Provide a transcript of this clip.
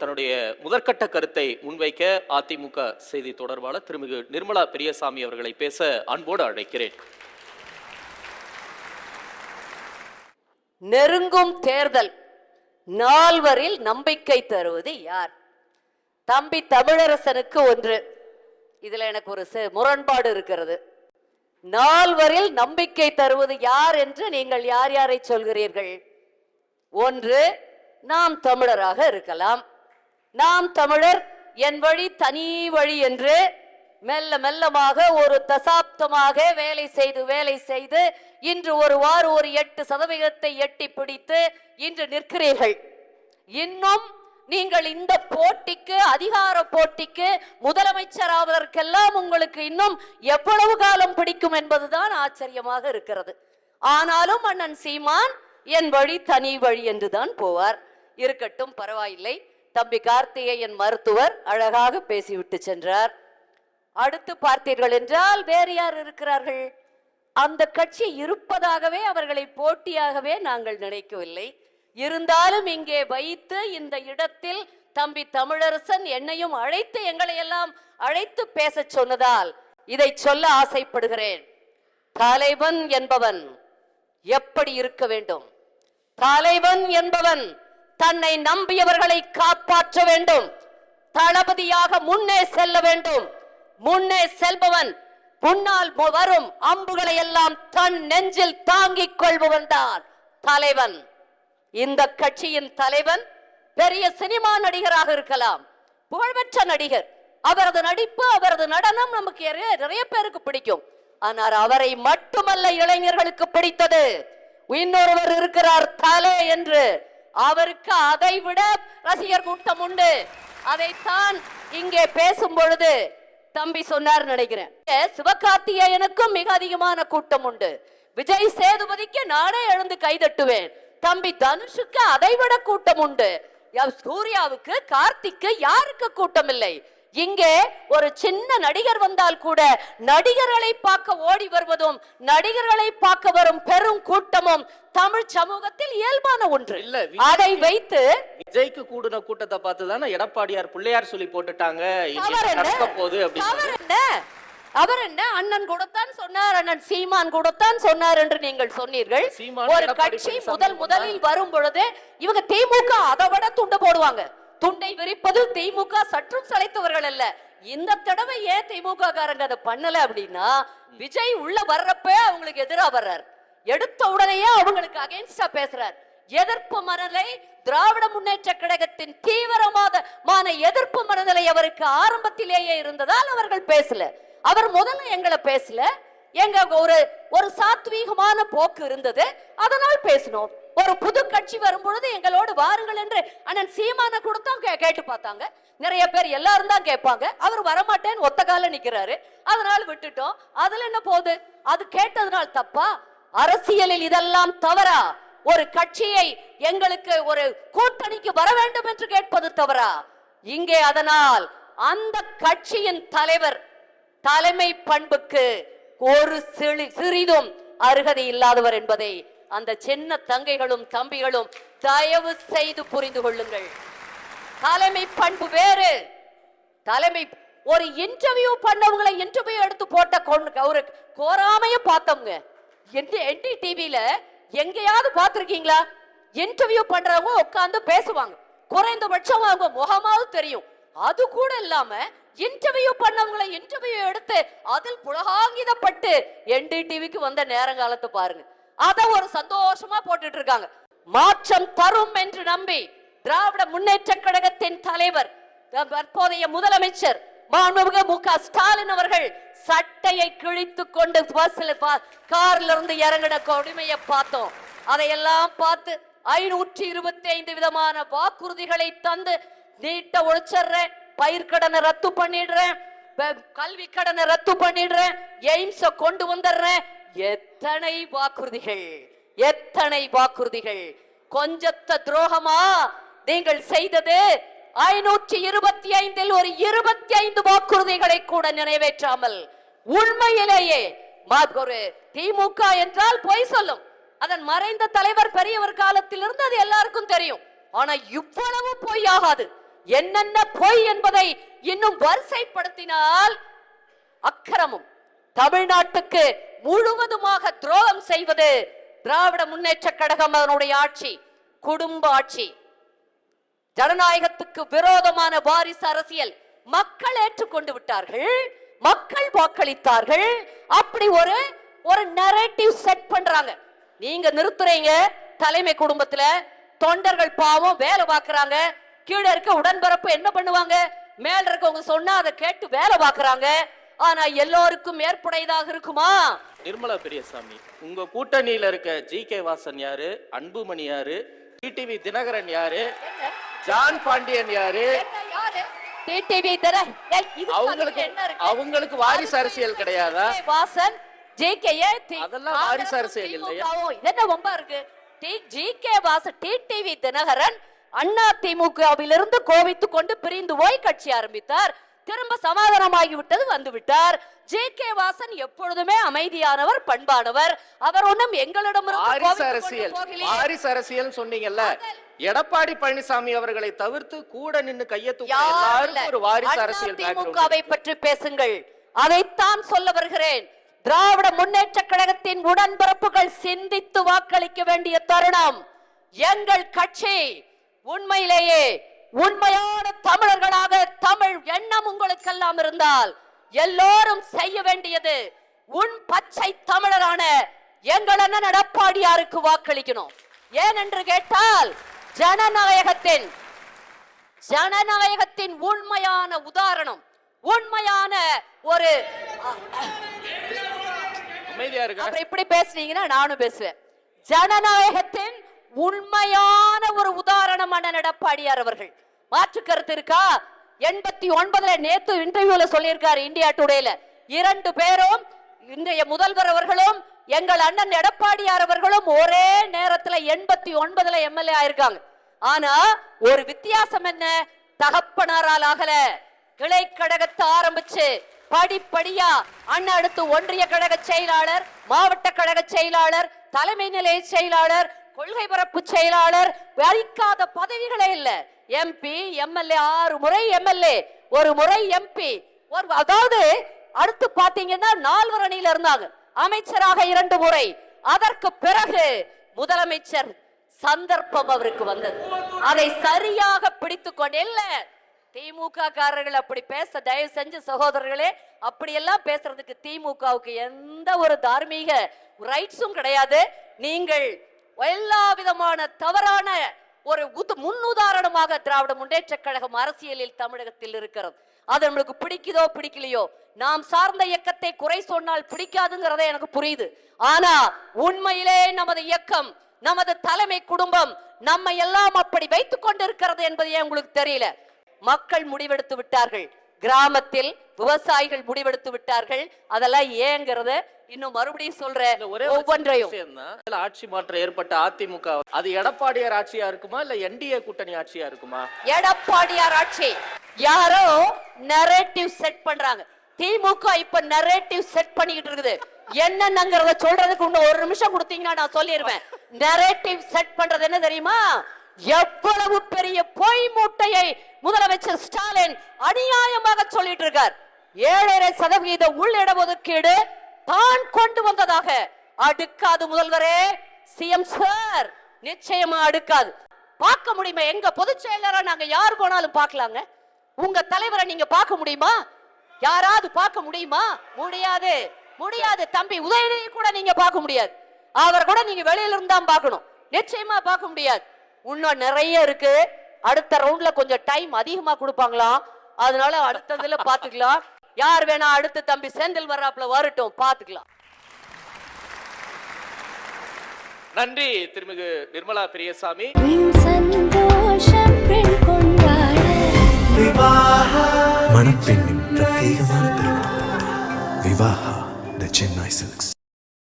தன்னுடைய முதற்கட்ட கருத்தை முன்வைக்க அதிமுக செய்தி தொடர்பாளர் திருமிகு நிர்மலா பெரியசாமி அவர்களை பேச அன்போடு அழைக்கிறேன். நெருங்கும் தேர்தல் நால்வரில் நம்பிக்கை தருவது யார்? தம்பி தமிழரசனுக்கு ஒன்று. இதுல எனக்கு ஒரு முரண்பாடு இருக்கிறது. நால்வரில் நம்பிக்கை தருவது யார் என்று நீங்கள் யார் யாரை சொல்கிறீர்கள்? ஒன்று நாம் தமிழராக இருக்கலாம். நாம் தமிழர் என் வழி தனி வழி என்று மெல்ல மெல்லமாக ஒரு தசாப்தமாக வேலை செய்து வேலை செய்து இன்று ஒரு வார் ஒரு எட்டு சதவீதத்தை எட்டி பிடித்து இன்று நிற்கிறீர்கள். இன்னும் நீங்கள் இந்த போட்டிக்கு அதிகார போட்டிக்கு முதலமைச்சர் ஆவதற்கெல்லாம் உங்களுக்கு இன்னும் எவ்வளவு காலம் பிடிக்கும் என்பதுதான் ஆச்சரியமாக இருக்கிறது. ஆனாலும் அண்ணன் சீமான் என் வழி தனி வழி என்றுதான் போவார். இருக்கட்டும் பரவாயில்லை. தம்பி கார்த்திகேயன் மருத்துவர் அழகாக பேசிவிட்டு சென்றார். அடுத்து பார்த்தீர்கள் என்றால் வேறு யார் இருக்கிறார்கள்? அந்த கட்சி இருப்பதாகவே அவர்களை போட்டியாகவே நாங்கள் நினைக்கவில்லை. இருந்தாலும் இங்கே வைத்து இந்த இடத்தில் தம்பி தமிழரசன் என்னையும் அழைத்து எங்களை எல்லாம் அழைத்து பேசச் சொன்னதால் இதை சொல்ல ஆசைப்படுகிறேன். தலைவன் என்பவன் எப்படி இருக்க வேண்டும்? தலைவன் என்பவன் தன்னை நம்பியவர்களை காப்பாற்ற வேண்டும். தளபதியாக முன்னே செல்ல வேண்டும். முன்னே செல்பவன் முன்னால் வரும் அம்புகளை எல்லாம் தன் நெஞ்சில் தாங்கிக் கொள்பவன் தான் தலைவன். இந்த கட்சியின் தலைவன் பெரிய சினிமா நடிகராக இருக்கலாம். புகழ்பெற்ற நடிகர். அவரது நடிப்பு அவரது நடனம் நமக்கு நிறைய நிறைய பேருக்கு பிடிக்கும். ஆனால் அவரை மட்டுமல்ல இளைஞர்களுக்கு பிடித்தது. இன்னொருவர் இருக்கிறார் தலே என்று அவருக்கு அதை விட ரசிகர் கூட்டம் உண்டு. அதைத்தான் இங்கே பேசும் பொழுது தம்பி சொன்னார் நினைக்கிறேன். சிவகார்த்திகேயனுக்கும் மிக அதிகமான கூட்டம் உண்டு. விஜய் சேதுபதிக்கு நானே எழுந்து கைதட்டுவேன் தம்பி தனுஷுக்கு அதை விட கூட்டம் உண்டு. சூர்யாவுக்கு கார்த்திக்கு யாருக்கு கூட்டம் இல்லை இங்கே ஒரு சின்ன நடிகர் வந்தால் கூட நடிகர்களை பார்க்க ஓடி வருவதும் நடிகர்களை பார்க்க வரும் பெரும் கூட்டமும் தமிழ் சமூகத்தில் இயல்பான ஒன்று. இல்ல, அதை வைத்து விஜய்க்கு கூடுன கூட்டத்தை பார்த்து தானே எடப்பாடியார் பிள்ளையார் சொல்லி போட்டுட்டாங்க. அவர் என்ன அண்ணன் கூடத்தான் சொன்னார் அண்ணன் சீமான் கூடத்தான் சொன்னார் என்று நீங்கள் சொன்னீர்கள். ஒரு கட்சி முதல் முதலில் வரும் பொழுது இவங்க திமுக அதை விட துண்டு போடுவாங்க. துண்டை விரிப்பது திமுக சற்றும் சளைத்தவர்கள் அல்ல. இந்த தடவை ஏன் திமுக காரங்க அதை பண்ணல அப்படின்னா விஜய் உள்ள வர்றப்ப அவங்களுக்கு எதிராக வர்றார். எடுத்த உடனேயே அவங்களுக்கு அகைன்ஸ்டா பேசுறார். எதிர்ப்பு மனநிலை திராவிட முன்னேற்ற கழகத்தின் தீவிரமான எதிர்ப்பு மனநிலை அவருக்கு ஆரம்பத்திலேயே இருந்ததால் அவர்கள் பேசல. அவர் முதல்ல எங்களை பேசல. எங்க ஒரு ஒரு சாத்வீகமான போக்கு இருந்தது. அதனால் பேசினோம். ஒரு புது கட்சி வரும்பொழுது எங்களோடு வாருங்கள் என்று அண்ணன் சீமான கொடுத்தோம் கே- கேட்டு பார்த்தாங்க. நிறைய பேர் எல்லாரும் தான் கேட்பாங்க. அவர் வரமாட்டேன்னு ஒத்த கால நிக்கிறாரு. அதனால விட்டுட்டோம். அதுல என்ன போகுது? அது கேட்டதுனால் தப்பா? அரசியலில் இதெல்லாம் தவறா? ஒரு கட்சியை எங்களுக்கு ஒரு கூட்டணிக்கு வர வேண்டும் என்று கேட்பது தவறா? இங்கே அதனால் அந்த கட்சியின் தலைவர் தலைமை பண்புக்கு ஒரு சிறிதும் அருகதை இல்லாதவர் என்பதை அந்த சின்ன தங்கைகளும் தம்பிகளும் தயவு செய்து புரிந்து கொள்ளுங்கள். தலைமை பண்பு வேறு. தலைமை ஒரு இன்டர்வியூ பண்ணவங்களை இன்டர்வியூ எடுத்து போட்ட ஒரு கோராமைய பார்த்தவங்க. என்டி டிவியில எங்கேயாவது பார்த்துருக்கீங்களா? இன்டர்வியூ பண்றவங்க உட்காந்து பேசுவாங்க. குறைந்தபட்சம் அவங்க முகமாவது தெரியும். அது கூட இல்லாம இன்டர்வியூ பண்ணவங்களை இன்டர்வியூ எடுத்து அதில் புலகாங்கிதப்பட்டு என்டி டிவிக்கு வந்த நேரங்காலத்தை பாருங்க. அதை ஒரு சந்தோஷமா போட்டுட்டு இருக்காங்க மாற்றம் தரும் என்று நம்பி திராவிட முன்னேற்ற கழகத்தின் தலைவர் தற்போதைய முதலமைச்சர் மாண்புமிகு மு க ஸ்டாலின் அவர்கள் சட்டையை கிழித்து கொண்டு பஸ்ல கார்ல இருந்து இறங்கின கொடுமையை பார்த்தோம். அதையெல்லாம் பார்த்து ஐநூற்றி இருபத்தி ஐந்து விதமான வாக்குறுதிகளை தந்து நீட்ட ஒழிச்சிடுறேன் பயிர்கடனை ரத்து பண்ணிடுறேன் கல்வி கடனை ரத்து பண்ணிடுறேன் எய்ம்ஸ கொண்டு வந்துடுறேன் எத்தனை வாக்குறுதிகள் எத்தனை வாக்குறுதிகள்? கொஞ்சத்த துரோகமா? நீங்கள் செய்தது ஐநூற்றி இருபத்தி ஐந்தில் ஒரு இருபத்தி ஐந்து வாக்குறுதிகளை கூட நிறைவேற்றாமல் உண்மையிலேயே ஒரு திமுக என்றால் பொய் சொல்லும். அதன் மறைந்த தலைவர் பெரியவர் காலத்திலிருந்து அது எல்லாருக்கும் தெரியும். ஆனா இவ்வளவு ஆகாது. என்னென்ன பொய் என்பதை இன்னும் வரிசைப்படுத்தினால் அக்கிரமும். தமிழ்நாட்டுக்கு முழுவதுமாக துரோகம் செய்வது திராவிட முன்னேற்ற கழகம் அதனுடைய ஆட்சி குடும்ப ஆட்சி. ஜனநாயகத்துக்கு விரோதமான வாரிசு அரசியல் மக்கள் ஏற்றுக்கொண்டு விட்டார்கள் மக்கள் வாக்களித்தார்கள். அப்படி ஒரு ஒரு நரேட்டிவ் செட் பண்றாங்க. நீங்க நிறுத்துறீங்க தலைமை குடும்பத்துல தொண்டர்கள் பாவம் வேலை பார்க்கறாங்க கீழே இருக்க உடன்பிறப்பு என்ன பண்ணுவாங்க மேல இருக்கவங்க சொன்னா அதை கேட்டு வேலை பார்க்கறாங்க. ஆனா எல்லோருக்கும் ஏற்புடையதாக இருக்குமா? நிர்மலா பெரியசாமி உங்க கூட்டணியில இருக்க ஜி கே வாசன் யாரு? அன்புமணி யாரு? டிடிவி தினகரன் யாரு? ஜான் பாண்டியன் யாரு? டிடிவி அவங்களுக்கு? அவங்களுக்கு வாரிசு அரசியல் கிடையாதா. வாசன் ஜேகேஏ அதெல்லாம் வாரிசு அரசியல் இல்லையா? என்ன வம்பா இருக்கு? T GK Vasan TTV Dhinakaran அண்ணா திமுகவிலிருந்து கோவித்து கொண்டு பிரிந்து போய் கட்சி ஆரம்பித்தார். திரும்ப சமாதானமாகி விட்டது வந்து விட்டார் ஜே கே வாசன் எப்பொழுதுமே அமைதியானவர் பண்பானவர். அவர் கோவித்துக் கொண்டு அரசியல் அரசியல் சொன்னீங்கல்ல. எடப்பாடி பழனிசாமி அவர்களை தவிர்த்து கூட நின்னு கையை தூக்க யார் இல்ல. எல்லாருக்கும் ஒரு வாரிசு அரசியல் அதிமுகவை பற்றி பேசுங்கள். அதைத்தான் சொல்ல வருகிறேன். திராவிட முன்னேற்ற கழகத்தின் உடன்பிறப்புகள் சிந்தித்து வாக்களிக்க வேண்டிய தருணம். எங்கள் கட்சி உண்மையிலேயே உண்மையான தமிழர்களாக தமிழ் எண்ணம் உங்களுக்கெல்லாம் இருந்தால் எல்லோரும் செய்ய வேண்டியது உன் பச்சை தமிழரான எங்கள் அண்ணன் எடப்பாடியாருக்கு வாக்களிக்கணும். ஏனென்று கேட்டால் ஜனநாயகத்தின் ஜனநாயகத்தின் உண்மையான உதாரணம் உண்மையான ஒரு இப்படி பேசுனீங்கன்னா நானும் பேசுவேன். ஜனநாயகத்தின் உண்மையான ஒரு உதாரணம். சாதாரணமான எடப்பாடியார் அவர்கள். மாற்று கருத்து இருக்கா? எண்பத்தி ஒன்பதுல நேத்து இன்டர்வியூல சொல்லியிருக்காரு இந்தியா டுடேல இரண்டு பேரும் இன்றைய முதல்வர் அவர்களும் எங்கள் அண்ணன் எடப்பாடியார் அவர்களும் ஒரே நேரத்துல எண்பத்தி ஒன்பதுல எம்எல்ஏ ஆயிருக்காங்க. ஆனா ஒரு வித்தியாசம் என்ன? தகப்பனாரால் ஆகல. கிளை கழகத்தை ஆரம்பிச்சு படிப்படியா அண்ணன் அடுத்து ஒன்றிய கழக செயலாளர் மாவட்ட கழக செயலாளர் தலைமை நிலைய செயலாளர் கொள்கை பரப்பு செயலாளர் வரிக்காத பதவிகளே இல்ல. எம்பி எம்எல்ஏ ஆறு முறை எம்எல்ஏ ஒரு முறை எம்பி ஒரு அதாவது அடுத்து பாத்தீங்கன்னா நால்வர் அணியில இருந்தாங்க. அமைச்சராக இரண்டு முறை. அதற்கு பிறகு முதலமைச்சர் சந்தர்ப்பம் அவருக்கு வந்தது. அதை சரியாக பிடித்து கொண்டு இல்ல திமுக காரர்கள் அப்படி பேச தயவு செஞ்சு சகோதரர்களே அப்படியெல்லாம் பேசுறதுக்கு திமுகவுக்கு எந்த ஒரு தார்மீக ரைட்ஸும் கிடையாது. நீங்கள் எல்லா விதமான தவறான ஒரு முன்னுதாரணமாக திராவிட முன்னேற்ற கழகம் அரசியலில் தமிழகத்தில் இருக்கிறது. அது நம்மளுக்கு பிடிக்குதோ பிடிக்கலையோ? நாம் சார்ந்த இயக்கத்தை குறை சொன்னால் பிடிக்காதுங்கிறத எனக்கு புரியுது. ஆனா உண்மையிலே நமது இயக்கம் நமது தலைமை குடும்பம் நம்மை எல்லாம் அப்படி வைத்துக் கொண்டிருக்கிறது என்பது ஏன் உங்களுக்கு தெரியல? மக்கள் முடிவெடுத்து விட்டார்கள். கிராமத்தில் விவசாயிகள் முடிவெடுத்து விட்டார்கள். அதெல்லாம் ஏங்கிறது இன்னும் மறுபடியும் சொல்றேன் ஒவ்வொன்றையும். ஆட்சி மாற்றம் ஏற்பட்ட அதிமுக. அது எடப்பாடியார் ஆட்சியா இருக்குமா இல்ல என்டிஏ கூட்டணி ஆட்சியா இருக்குமா? எடப்பாடியார் ஆட்சி. யாரோ நரேட்டிவ் செட் பண்றாங்க. திமுக இப்ப நரேட்டிவ் செட் பண்ணிக்கிட்டு இருக்குது. என்னன்னங்கறத சொல்றதுக்கு இன்னும் ஒரு நிமிஷம் கொடுத்தீங்கன்னா நான் சொல்லிடுவேன் நரேட்டிவ் செட் பண்றது என்ன தெரியுமா? எவ்வளவு பெரிய பொய் மூட்டையை முதலமைச்சர் ஸ்டாலின் அநியாயமாக சொல்லிட்டு இருக்கார். ஏழரை சதவீத உள் ஒதுக்கீடு தான் கொண்டு வந்ததாக. அடுக்காது முதல்வரே. சிஎம் சார் நிச்சயமா அடுக்காது. பார்க்க முடியுமா? எங்க பொதுச் செயலரா நாங்க யார் போனாலும் பார்க்கலாங்க. உங்க தலைவரை நீங்க பார்க்க முடியுமா? யாராவது பார்க்க முடியுமா? முடியாது. முடியாது. தம்பி உதயநிதி கூட நீங்க பார்க்க முடியாது. அவர் கூட நீங்க வெளியில இருந்தா பார்க்கணும். நிச்சயமா பார்க்க முடியாது. இன்னும் நிறைய இருக்கு. அடுத்த ரவுண்ட்ல கொஞ்சம் டைம் அதிகமா கொடுப்பாங்களாம். அதனால அடுத்ததுல பாத்துக்கலாம் யார் வேணா அடுத்து தம்பி செந்தில் வர்றாப்புல வரட்டும் பாத்துக்கலாம். நன்றி திருமிகு நிர்மலா பெரியசாமி. சந்தோஷம் பெண் கொண்டாட. மணப்பெண்ணின் பிரத்யேகமான திருமணம் விவாஹா த சென்னை சில்க்ஸ்